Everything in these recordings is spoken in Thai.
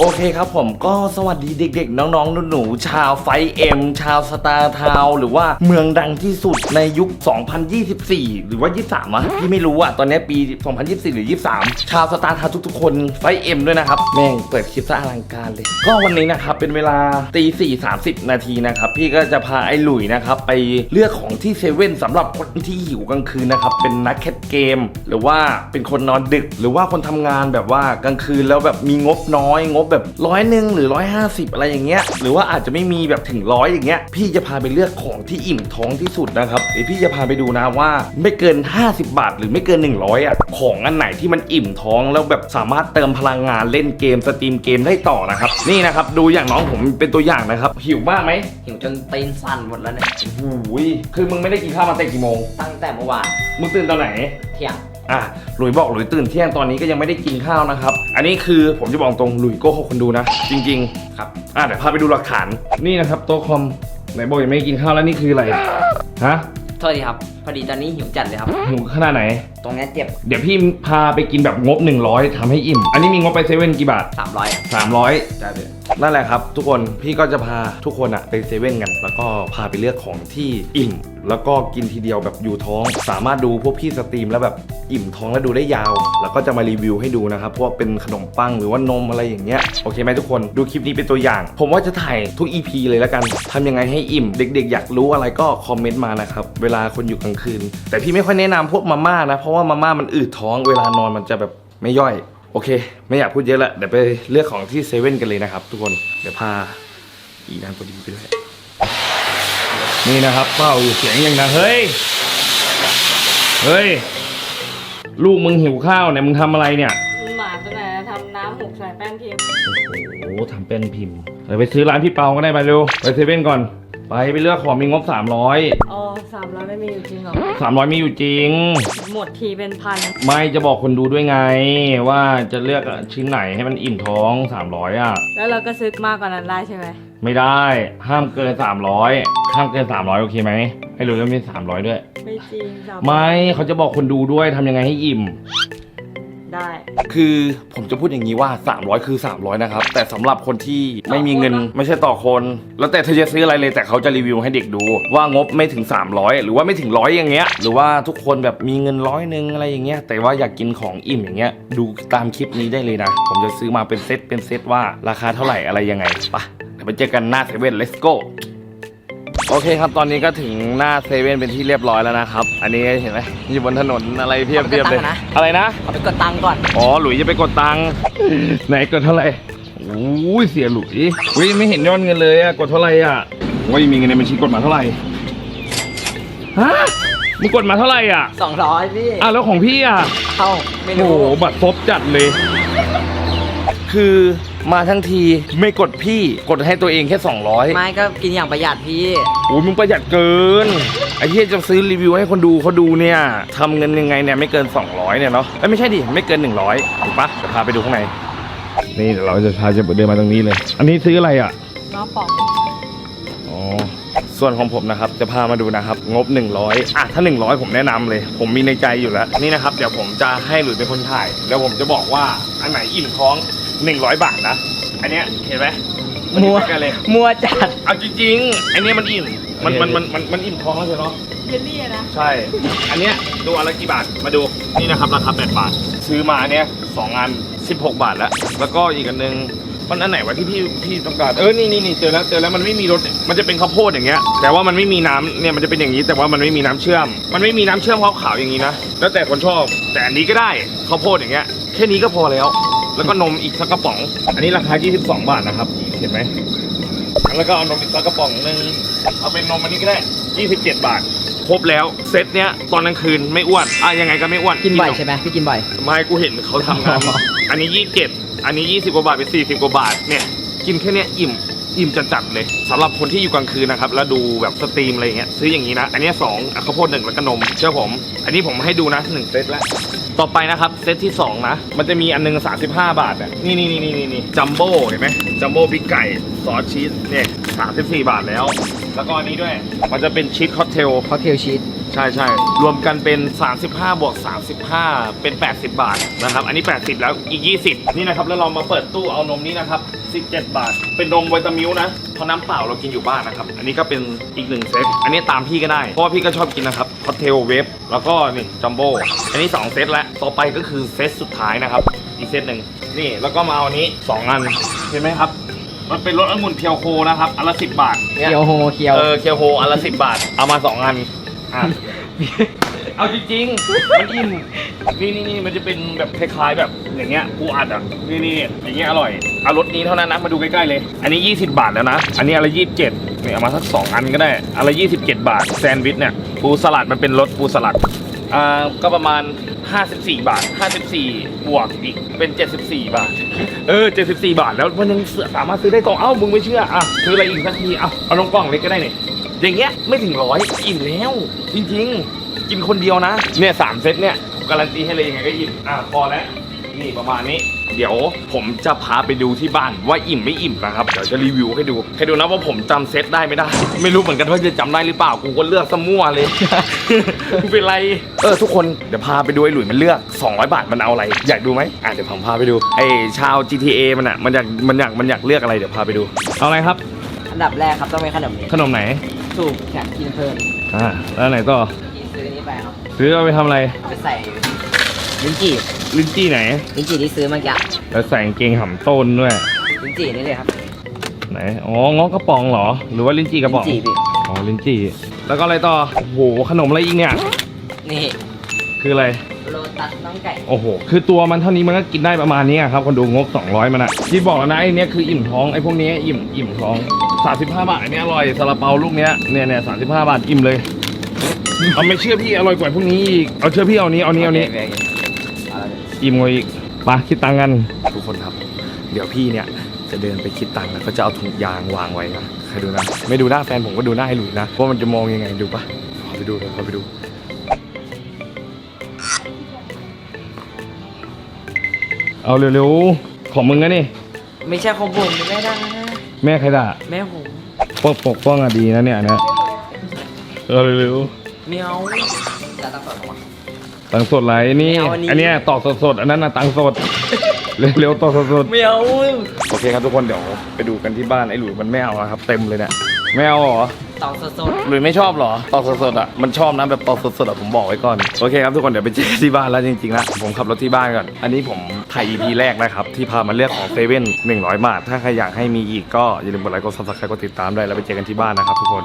โอเคครับผมก็สวัสดีเด็กๆ น้องๆ หนูๆชาวไฟเอ็มชาวสตาร์ทาวหรือว่าเมืองดังที่สุดในยุค 2024 หรือว่า 23วะพี่ไม่รู้อะตอนนี้ปี 2024 หรือ 23 ชาวสตาร์ทาวทุกๆ คนไฟเอ็มด้วยนะครับ แม่งเปิดคลิปซะอลังการเลย ก็วันนี้นะครับ เป็นเวลาตีสี่สามสิบนาทีนะครับ พี่ก็จะพาไอ้หลุยนะครับ ไปเลือกของที่เซเว่นสำหรับคนที่หิวกลางคืนนะครับเป็นนักแคทเกม หรือว่าเป็นคนนอนดึก หรือว่าคนทำงานแบบว่ากลางคืนแล้วแบบมีงบน้อยงบแบบร้อยหนึ่งหรือร้อยห้าสิบอะไรอย่างเงี้ยหรือว่าอาจจะไม่มีแบบถึงร้อยอย่างเงี้ยพี่จะพาไปเลือกของที่อิ่มท้องที่สุดนะครับเดี๋ยวพี่จะพาไปดูนะว่าไม่เกิน 50 บาท หรือไม่เกิน 100อะของอันไหนที่มันอิ่มท้องแล้วแบบสามารถเติมพลังงานเล่นเกมสตรีมเกมได้ต่อนะครับนี่นะครับดูอย่างน้องผมเป็นตัวอย่างนะครับหิวมากไหมหิวจนตีนสั่นหมดแล้วเนี่ยโอ้ยคือมึงไม่ได้กินข้าวมาแต่กี่โมง ตั้งแต่เมื่อวานมึงตื่นตอนไหน เที่ยง อะหลุยบอกหลุยตื่นเที่ยงตอนนี้ก็ยังไม่ได้กินข้าวนะครับ อันนี้คือผมจะบอกตรงหลุยโกหกคนดูนะ จริง ๆ ครับอะเดี๋ยวพาไปดูหลักฐานนี่นะครับโต๊ะคอมไหนบอกยังไม่ได้กินข้าวแล้วนี่คืออะไรฮะโทษทีครับ พอดีตอนนี้หิวจัดเลยครับหิวขนาดไหน ตรงเนี้ยเจ็บ เดี๋ยวพี่พาไปกินแบบงบ 100ทำให้อิ่ม อันนี้มีงบไปเซเว่นกี่บาท 300 300ได้เลยนั่นแหละครับ ทุกคนพี่ก็จะพาทุกคนอะไปเซเว่นกัน แล้วก็พาไปเลือกของที่อิ่ม แล้วก็กินทีเดียวแบบอยู่ท้อง สามารถดูพวกพี่สตรีมแล้วแบบอิ่มท้องแล้วดูได้ยาว แล้วก็จะมารีวิวให้ดูนะครับพวกเป็นขนมปังหรือว่านมอะไรอย่างเงี้ยโอเคไหมทุกคนดูคลิปนี้เป็นตัวอย่าง ผมว่าจะถ่ายทุก EP เลยแล้วกันทำยังไงให้อิ่ม เด็ก ๆ อยากรู้อะไรก็คอมเมนต์มานะครับเวลาคนอยู่กลางคืน แต่พี่ไม่ค่อยแนะนำพวกมาม่านะ เพราะว่ามาม่ามันอืดท้อง เวลานอนมันจะแบบไม่ย่อย โอเค ไม่อยากพูดเยอะละเดี๋ยวไปเลือกของที่เซเว่นกันเลยนะครับทุกคนเดี๋ยวพาอีนางตัวดีไปด้วย นี่นะครับเป้าอยู่เสียงอย่างนะเฮ้ย เฮ้ย ลูกมึงหิวข้าวเนี่ยมึงทำอะไรเนี่ย หมาตัวไหนทำน้ำหกใส่แป้งเค็มโอ้โหทำเป็นพิมพ์เดี๋ยวไปซื้อร้านพี่เปาก็ได้ไปเร็ว ไปเซเว่นก่อน ไปไปเลือกของมีงบ 300 อ๋อสามร้อยไม่มีอยู่จริงเหรอ 300มีอยู่จริง หมดทีเป็นพัน ไม่จะบอกคนดูด้วยไง ว่าจะเลือกชิ้นไหนให้มันอิ่มท้อง 300 อะ แล้วเราก็ซื้อมากกว่านั้นได้ใช่ไหม ไม่ได้ ห้ามเกิน300ห้ามเกิน300โอเคไหมให้รู้แล้วมี300ด้วย ไม่จริงสามไม่เขาจะบอกคนดูด้วยทำยังไงให้อิ่ม ได้คือผมจะพูดอย่างนี้ว่า 300 คือ 300 นะครับ แต่สำหรับคนที่ไม่มีเงินต่อคนเหรอไม่ใช่ต่อคน แล้วแต่เธอจะซื้ออะไรเลยแต่เขาจะรีวิวให้เด็กดู ว่างบไม่ถึง 300 หรือว่าไม่ถึงร้อยอย่างเงี้ย หรือว่าทุกคนแบบมีเงินร้อยหนึ่งอะไรอย่างเงี้ย แต่ว่าอยากกินของอิ่มอย่างเงี้ย ดูตามคลิปนี้ได้เลยนะ ผมจะซื้อมาเป็นเซตเป็นเซตว่าราคาเท่าไหร่อะไรยังไงไปะเดี๋ยว ไปเจอกันหน้าเซเว่น let's go โอเคครับตอนนี้ก็ถึงหน้าเซเว่นเป็นที่เรียบร้อยแล้วนะครับ อันนี้เห็นไหมอยู่บนถนนอะไรเพียบเพียบเลย อะไรนะ เอาไปกดตังค์ก่อน อ๋อหลุยจะไปกดตังค์ไหนกดเท่าไหร่โอ้ยเสียหลุยอุ้ยไม่เห็นยอดเงินเลยอะกดเท่าไหร่อะว่ามีเงินในบัญชีกดมาเท่าไหร่ฮะมึงกดมาเท่าไหร่อะ200พี่อะแล้วของพี่อะเข้าไม่โอ้รู้โหบัตรซบจัดเลย คือ มาทั้งทีไม่กดพี่กดให้ตัวเองแค่ 200ไม่ก็กินอย่างประหยัดพี่ โอ้ยมึงประหยัดเกินไอ้ที่จะซื้อรีวิวให้คนดูเขาดูเนี่ยทำเงินยังไงเนี่ยไม่เกิน 200เนี่ยเนาะเอ้ยไม่ใช่ดิไม่เกิน 100ถูกปะจะพาไปดูข้างในนี่เดี๋ยวเราจะพาจะเดินมาตรงนี้เลย อันนี้ซื้ออะไรอะน้องป๋องอ๋อส่วนของผมนะครับจะพามาดูนะครับงบ 100อะถ้า 100 ผมแนะนำเลย ผมมีในใจอยู่แล้วนี่นะครับเดี๋ยวผมจะให้หลุยเป็นคนถ่าย แล้วผมจะบอกว่าอันไหนอิ่มท้อง 100บาทนะ อันเนี้ยเห็นไหมนมัวเหอนกันเลย มัวจัด เอาจริงๆ อันเนี้ยมันอิ่ม มันมันมันมันมันอิ่มท้องแล้วใช่เนาะ เยลลี่อะนะ ใช่ อันเนี้ยดูอันละกี่บาท มาดู นี่นะครับราคา8บาท ซื้อมาเนี้ยสองอัน 16 บาทแล้ว แล้วก็อีกอันนึง มันอันไหนวะที่พี่พี่ต้องการ เออ นี่นี่นี่เจอแล้วเจอแล้วมันไม่มีรส มันจะเป็นข้าวโพดอย่างเงี้ย แต่ว่ามันไม่มีน้ำเนี่ยมันจะเป็นอย่างนี้ แต่ว่ามันไม่มีน้ำเชื่อม มันไม่มีน้ำเชื่อมขาวๆอย่างนี้นะ แล้วแต่คนชอบ แต่อันนี้ก็ได้ข้าวโพดอย่างเงี้ย แค่นี้ก็พอแล้ว แล้วก็นมอีกสักกระป๋อง อันนี้ราคา 22 บาทนะครับ เห็นไหม แล้วก็เอานมอีกสักกระป๋องหนึ่งเอาเป็นนมอันนี้ก็ได้ 27 บาท ครบแล้ว เซตเนี้ยตอนกลางคืนไม่อ้วนอะยังไงก็ไม่อ้วนกินบ่อยใช่ไหมพี่กินบ่อย ไม่กูเห็นเขาทำงาน อันนี้ 27 อันนี้ 20 กว่าบาทเป็น 40 กว่าบาท เนี่ย กินแค่เนี้ยอิ่มอิ่มจัดๆเลยสำหรับคนที่อยู่กลางคืนนะครับ แล้วดูแบบสตรีมอะไรอย่างเงี้ยซื้ออย่างนี้นะ อันเนี้ยสองอะข้าวโพดหนึ่งแล้วก็นมเชื่อผม อันนี้ผมให้ดูนะหนึ่งเซตแล้ว ต่อไปนะครับเซตที่ 2 นะ มันจะมีอันหนึง 35 บาทอะนี่นี่นี่นี่นี่จัมโบ้เห็นไหมจัมโบ้พริกไก่ซอสชีสเนี่ย34 บาทแล้ว แล้วก็อันนี้ด้วย มันจะเป็นชีสค็อกเทลเพราะเทลชีสใช่ใช่รวมกันเป็น 35บวก35 เป็น 80 บาทนะครับ อันนี้ 80 แล้วอีก 20 นี่นะครับ แล้วเรามาเปิดตู้เอานมนี้นะครับ17 บาท เป็นนมวิตามิลนะเพราะน้ำเปล่าเรากินอยู่บ้านนะครับ อันนี้ก็เป็นอีกหนึ่งเซตอันนี้ตามพี่ก็ได้เพราะว่าพี่ก็ชอบกินนะครับ คอเทลเวฟแล้วก็นี่จัมโบ้อันนี้ 2 เซตแล้วต่อไปก็คือเซตสุดท้ายนะครับ อีกเซตหนึ่งนี่แล้วก็มาเอาอันนี้ 2 อัน เห็นไหมครับ มันเป็นรสองุ่นเพียวโคนะครับอันละ10บาทนี่เคียวโฮเคียวเออเคียวโฮอันละสิบบาท เอามาสองอันอะ เอาจริงๆ มันอิ่มนี่นี่นี่มันจะเป็นแบบคล้ายๆแบบอย่างเงี้ยปูอัดอะ นี่นี่อย่างเงี้ยอร่อย เอารสนี้เท่านั้นนะ มาดูใกล้ๆเลย อันนี้ 20 บาทแล้วนะ อันนี้อนละยี่สิบเจ็ด นี่เอามาสักสองอันก็ได้อนละยี่สิบเจ็ดบาทแซนด์วิชเนี่ยปูสลัดมันเป็นรสปูสลัดอ่าก็ประมาณ 54 บาท 54 บวกอีกเป็น 74 บาท เออ 74 บาท แล้วมันยังสามารถซื้อได้กล่องเอ้ามึงไม่เชื่ออะซื้ออะไรอีกสักทีเอาเอาลงกล่องเล็กก็ได้เนี่ยอย่างเงี้ยไม่ถึงร้อยอิ่มแล้ว จริงๆ กินคนเดียวนะ เนี่ยสามเซตเนี่ย การันตีให้เลยยังไงก็อิ่มอะพอแล้ว นี่ประมาณนี้ เดี๋ยวผมจะพาไปดูที่บ้านว่าอิ่มไม่อิ่มนะครับ เดี๋ยวจะรีวิวให้ดู ให้ดูนะว่าผมจำเซตได้ไม่ได้ ไม่รู้เหมือนกันว่าจะจำได้หรือเปล่า กูก็เลือกซะมั่วเลยไม่เป็นไร เออทุกคน เดี๋ยวพาไปดูไอ้หลุยมันเลือก 200 บาทมันเอาอะไร อยากดูไหมอะเดี๋ยวผมพาไปดู ไอ้ชาว GTA มันอะ มันอยาก มันอยาก มันอยากเลือกอะไร เดี๋ยวพาไปดู เอาอะไรครับ อันดับแรกครับต้องเป็นขนมนี้ขนมไหนถูกแขกกินเพลินอ่าแล้วไหนต่อกินซื้ออันนี้ไปครับซื้อเอาไปทำอะไรเอาไปใส่ ลิ้นจี่ลิ้นจี้ไหน ลิ้นจี่ที่ซื้อเมื่อกี้แล้วใส่กางเกงห่ำต้นด้วย ลิ้นจี่นี่เลยครับไหน อ๋อง้อกระป๋องเหรอ หรือว่าลิ้นจี่กระป๋อง ลิ้นจี่พี่ อ๋อ ลิ้นจี่ แล้วก็อะไรต่อ โอ้โห ขนมอะไรอีกเนี่ย นี่คืออะไร โลตัสน้องไก่ โอ้โห คือตัวมันเท่านี้มันก็กินได้ประมาณนี้อะครับ คนดูงบ 200 มันอะที่บอกแล้วนะไอ้เนี้ยคืออิ่มท้อง ไอ้พวกนี้อิ่ม อิ่มท้อง 35 บาทอันนี้อร่อยซาลาเปาลูกเนี้ย เนี่ยเนี่ย35บาทอิ่มเลย เอาไม่เชื่อพี่อร่อยกว่าพวกนี้อีก เอาเชื่อพี่เอานี้ เอานี้ เอานี้โคโคเอาละอิ่มกว่าอีกมาคิดตังค์กันทุกคนครับ เดี๋ยวพี่เนี่ยจะเดินไปคิดตังค์แล้วก็จะเอาถุงยางวางไว้นะใครดูนะ ไม่ดูหน้าแฟนผมก็ดูหน้าไอ้หลุยนะว่ามันจะมองยังไงดูปะขอไปดูเลยขอไปดูเอาเร็วๆของมึงนะนี่ไม่ใช่ของผมไม่ได้แม่ใครด่าแม่ผมปกปกป้องอะดีนะเนี่ยอันเนี่ยเอาเร็วเมียวจะตังค์สดของมันๆ ตังค์สดไรนี่ ไม่เอาอันนี้ อันเนี้ยตอกสดๆ อันนั้นนะตังค์สด เร็วๆตอกสดๆเมียวโอเคครับทุกคนเดี๋ยวไปดูกันที่บ้านไอ้หลุยมันไม่เอาแล้วครับ เต็มเลยเนี่ยไม่เอาเหรอ ตองสดสดหลุยไม่ชอบเหรอตอกสดๆอะ มันชอบนะแบบตอกสดๆอะผมบอกไว้ก่อน โอเคครับทุกคนเดี๋ยวไปเจอกันที่บ้านแล้วจริงๆละผมขับรถที่บ้านก่อน อันนี้ผมถ่าย EP แรกนะครับ ที่พามาเลือกของเซเว่นหนึ่งร้อยบาท ถ้าใครอยากให้มีอีกก็อย่าลืมกดไลค์กดซับสไครต์กดติดตามด้วยแล้วไปเจอกันที่บ้านนะครับทุกคน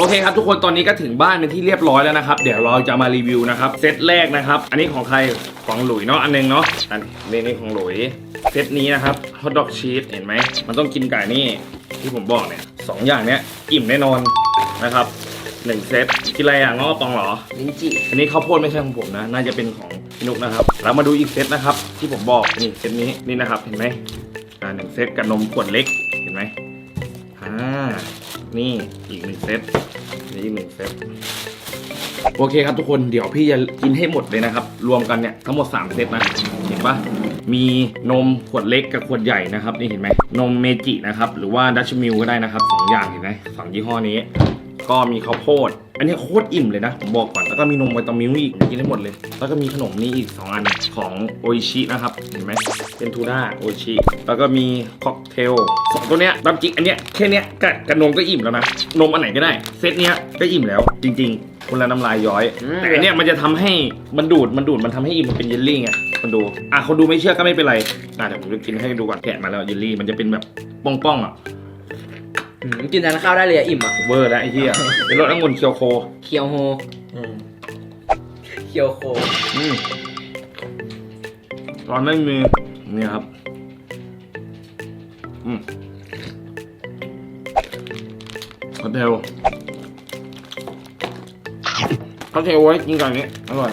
โอเคครับทุกคนตอนนี้ก็ถึงบ้านเป็นที่เรียบร้อยแล้วนะครับ เดี๋ยวเราจะมารีวิวนะครับเซตแรกนะครับ อันนี้ของใครของหลุยเนาะอันหนึงเนาะอันนี้นี่ของหลุยเซตนี้นะครับฮอทดอกชีสเห็นไหมมันต้องกินไก่นี่ที่ผมบอกเนี่ยสองอย่างเนี้ยอิ่มแน่นอนนะครับหนึ่งเซตกินอะไรอะง้อปองเหรอลิ้นจี่อันนี้ข้าวโพดไม่ใช่ของผมนะ น่าจะเป็นของพี่นุกนะครับเรามาดูอีกเซตนะครับ ที่ผมบอกนี่เซตนี้นี่นะครับเห็นไหมอ่าหนึ่งเซตกับนมขวดเล็กเห็นไหมอ่า นี่อีกหนึ่งเซตนี่อีกหนึ่งเซตโอเคครับทุกคนเดี๋ยวพี่จะกินให้หมดเลยนะครับ รวมกันเนี่ยทั้งหมด 3 เซตนะเห็นปะมีนมขวดเล็กกับขวดใหญ่นะครับนี่เห็นไหมนมเมจินะครับหรือว่าดัชมิลก็ได้นะครับสองอย่างเห็นไหมสองยี่ห้อนี้ ก็มีข้าวโพด อันนี้โคตรอิ่มเลยนะผมบอกก่อน แล้วก็มีนมวิตามิลอีกกินได้หมดเลย แล้วก็มีขนมนี้อีก 2 อันของโออิชินะครับ เห็นไหมเป็นทูน่าโออิชิ แล้วก็มีค็อกเทลสองตัวเนี้ยตามจริงอันเนี้ยแค่เนี้ยกับกับนมก็อิ่มแล้วนะ นมอันไหนก็ได้ เซตเนี้ยก็อิ่มแล้ว จริง ๆ คนละน้ำลายย้อย แต่อันเนี้ยมันจะทำให้มันดูดมันดูดมันทำให้อิ่มมันเป็นเยลลี่ไงคนดูอะคนดูไม่เชื่อก็ไม่เป็นไรอะเดี๋ยวผมจะกินให้ดูก่อนแกะมาแล้วเยลลี่มันจะเป็นแบบป้องๆอะ อืมกินแต่ข้าวได้เลยอะอิ่มอะ เวอร์แล้วไอ้เหี้ยเป็นรสองุ่นเคียวโคเคียวโฮเคียวโค อืมตอนไม่มีเนี่ยครับ อืมคอนเทลคอนเทลไว้กินกับอันนี้อร่อย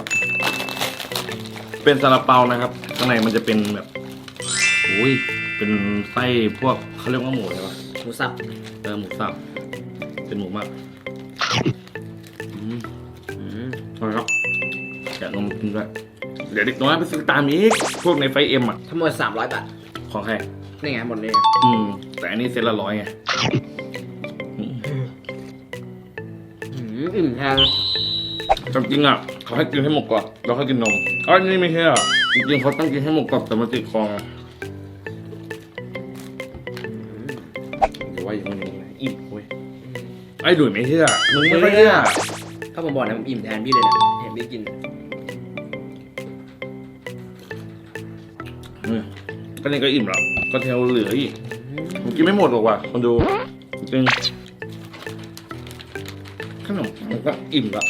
เป็นซาลาเปานะครับ ข้างในมันจะเป็นแบบ อุ้ย เป็นไส้พวกเขาเรียกว่าหมูอะไรวะ หมูสับเออหมูสับ เป็นหมูหมากอืมอืมอร่อยครับแกะนมกินด้วยเดี๋ยวเด็กน้อยไปซื้อตามอีกพวกในไฟเอ็มอะ ทั้งหมด300บาท ของใคร นี่ไงหมดเลยอืม แต่อันนี้เซ็ตละร้อยไงอืมอิ่มแทนจริงๆอะเขาให้กินให้หมดก่อนแล้วค่อยกินนมอ๋อนี่ไม่ใช่อะจริงๆเขาต้องกินให้หมดก่อนแต่มันติดคอ อ้ดุยไม่เชื่อมึงไม่ค่อยเชื่อ ถ้าผมบอกนะผมอิ่มแทนพี่เลยเนี่ยเห็นพี่กินอืมก็นี่ก็อิ่มแล้วก็เทลเหลืออีกผมกินไม่หมดหรอกว่ะคนดูจริงขนมมันก็อิ่มละ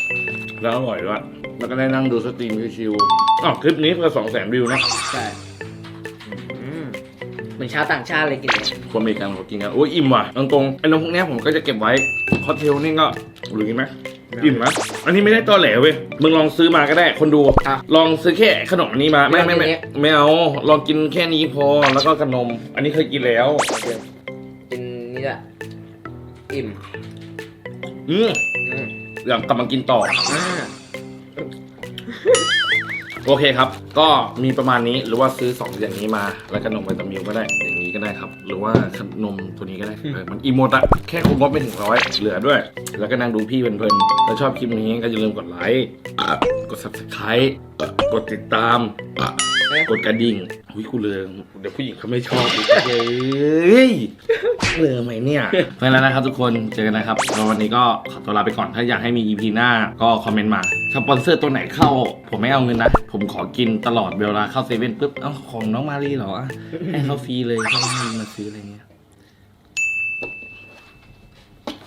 แล้วอร่อยด้วยแล้วก็ได้นั่งดูสตรีมชิวๆอ๋อคลิปนี้ก็สองแสนวิวนะ ใช่อืมเหมื อนชาวต่างชาติเลยกินเนี่ยคนอเมริกันเขากินกันโอ้ยอิ่มว่ะตรงๆไอ้นมพวกเนี้ยผมก็จะเก็บไว้คอเทลนี่ก็หรือกินไหมอิ่มไหมอันนี้ไม่ได้ตอแหลเว้ยมึงลองซื้อมาก็ได้คนดูลองซื้อแค่ขนมอันนี้มาไม่ไม่ไม่ไม่เอาลองกินแค่นี้พอแล้วก็ขนม อันนี้เคยกินแล้วโอเคกินนี่แหละอิ่มอืมอืมอยากกลับมากินต่ออ่า โอเคครับ ก็มีประมาณนี้หรือว่าซื้อสองอย่างนี้มา แล้วก็นมไวตามิลก็ได้ อย่างนี้ก็ได้ครับ หรือว่าขนมตัวนี้ก็ได้เออมันอีโมดอะแค่คุมงบไม่ถึงร้อยเหลือด้วย แล้วก็นั่งดูพี่เพลินๆถ้าชอบคลิปนี้ก็อย่าลืมกดไลค์อะกด subscribe อะกดติดตามอะ กดกระดิ่งอุ้ยกูเลยเดี๋ยวผู้หญิงเขาไม่ชอบอีกเฮ้ยเลยไหมเนี่ยไปแล้วนะครับทุกคนเจอกันนะครับแล้ววันนี้ก็ขอตัวลาไปก่อนถ้าอยากให้มี EP หน้าก็คอมเมนต์มาสปอนเซอร์ตัวไหนเข้า ผมไม่เอาเงินนะ ผมขอกินตลอดเวลาเข้าเซเว่นปุ๊บเอ้าของน้องมารีเหรออะให้เขาฟรีเลยเขาไม่มีมาซื้ออะไรเงี้ย